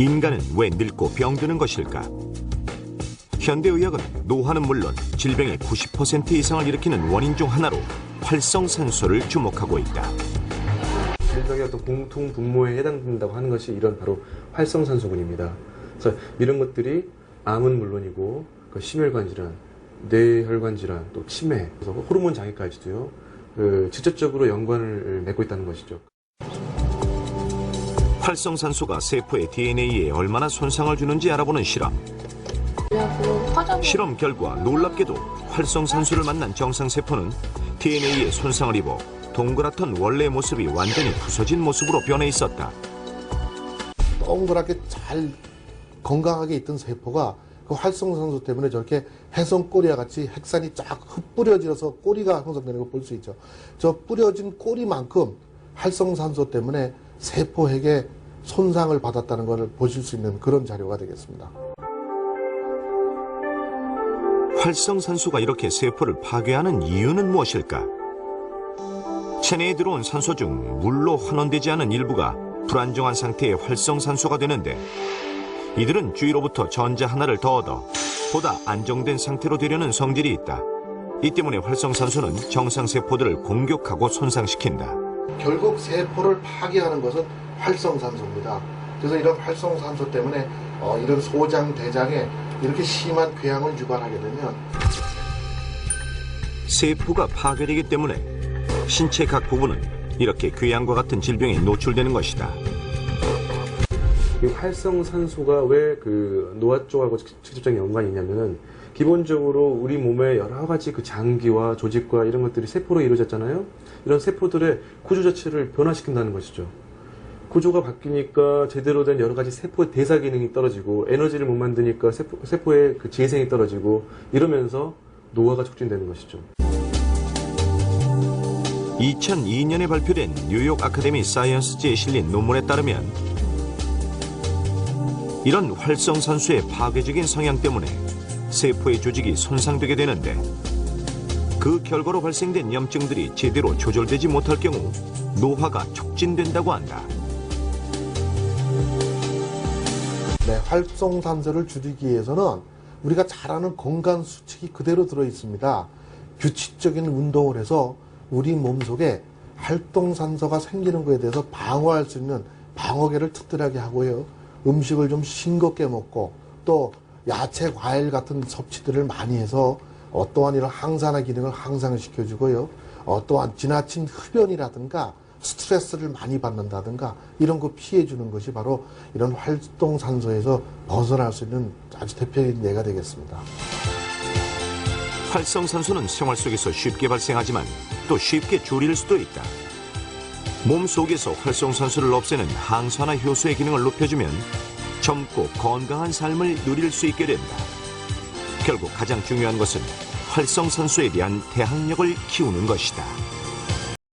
인간은 왜 늙고 병드는 것일까? 현대의학은 노화는 물론 질병의 90% 이상을 일으키는 원인 중 하나로 활성산소를 주목하고 있다. 질병의 어떤 공통 분모에 해당된다고 하는 것이 이런 바로 활성산소군입니다. 그래서 이런 것들이 암은 물론이고 그 심혈관 질환, 뇌혈관 질환, 또 치매, 호르몬 장애까지도요. 그 직접적으로 연관을 맺고 있다는 것이죠. 활성산소가 세포의 DNA에 얼마나 손상을 주는지 알아보는 실험. 실험 결과 놀랍게도 활성산소를 만난 정상세포는 DNA에 손상을 입어 동그랗던 원래 모습이 완전히 부서진 모습으로 변해 있었다. 동그랗게 잘 건강하게 있던 세포가 그 활성산소 때문에 저렇게 해성 꼬리와 같이 핵산이 쫙 흩뿌려져서 꼬리가 형성되는 걸 볼 수 있죠. 저 뿌려진 꼬리만큼 활성산소 때문에 세포에게 손상을 받았다는 것을 보실 수 있는 그런 자료가 되겠습니다. 활성산소가 이렇게 세포를 파괴하는 이유는 무엇일까? 체내에 들어온 산소 중 물로 환원되지 않은 일부가 불안정한 상태의 활성산소가 되는데 이들은 주위로부터 전자 하나를 더 얻어 보다 안정된 상태로 되려는 성질이 있다. 이 때문에 활성산소는 정상세포들을 공격하고 손상시킨다. 결국 세포를 파괴하는 것은 활성산소입니다. 그래서 이런 활성산소 때문에 어, 이런 소장, 대장에 이렇게 심한 궤양을 유발하게 되면 세포가 파괴되기 때문에 신체 각 부분은 이렇게 궤양과 같은 질병에 노출되는 것이다. 이 활성산소가 왜 그 노화 쪽하고 직접적인 연관이 있냐면은 기본적으로 우리 몸의 여러 가지 그 장기와 조직과 이런 것들이 세포로 이루어졌잖아요. 이런 세포들의 구조 자체를 변화시킨다는 것이죠. 구조가 바뀌니까 제대로 된 여러 가지 세포 대사 기능이 떨어지고 에너지를 못 만드니까 세포, 세포 의 그 재생이 떨어지고 이러면서 노화가 촉진되는 것이죠. 2002년에 발표된 뉴욕 아카데미 사이언스지에 실린 논문에 따르면 이런 활성 산소의 파괴적인 성향 때문에 세포의 조직이 손상되게 되는데 그 결과로 발생된 염증들이 제대로 조절되지 못할 경우 노화가 촉진된다고 한다. 네, 활성산소를 줄이기 위해서는 우리가 잘 아는 건강 수칙이 그대로 들어 있습니다. 규칙적인 운동을 해서 우리 몸 속에 활동산소가 생기는 것에 대해서 방어할 수 있는 방어계를 튼튼하게 하고요. 음식을 좀 싱겁게 먹고 또 야채, 과일 같은 섭취들을 많이 해서 어떠한 이런 항산화 기능을 향상시켜주고요. 어떠한 지나친 흡연이라든가 스트레스를 많이 받는다든가 이런 거 피해주는 것이 바로 이런 활동산소에서 벗어날 수 있는 아주 대표적인 예가 되겠습니다. 활성산소는 생활 속에서 쉽게 발생하지만 또 쉽게 줄일 수도 있다. 몸 속에서 활성산소를 없애는 항산화 효소의 기능을 높여주면 젊고 건강한 삶을 누릴 수 있게 된다. 결국 가장 중요한 것은 활성산소에 대한 대항력을 키우는 것이다.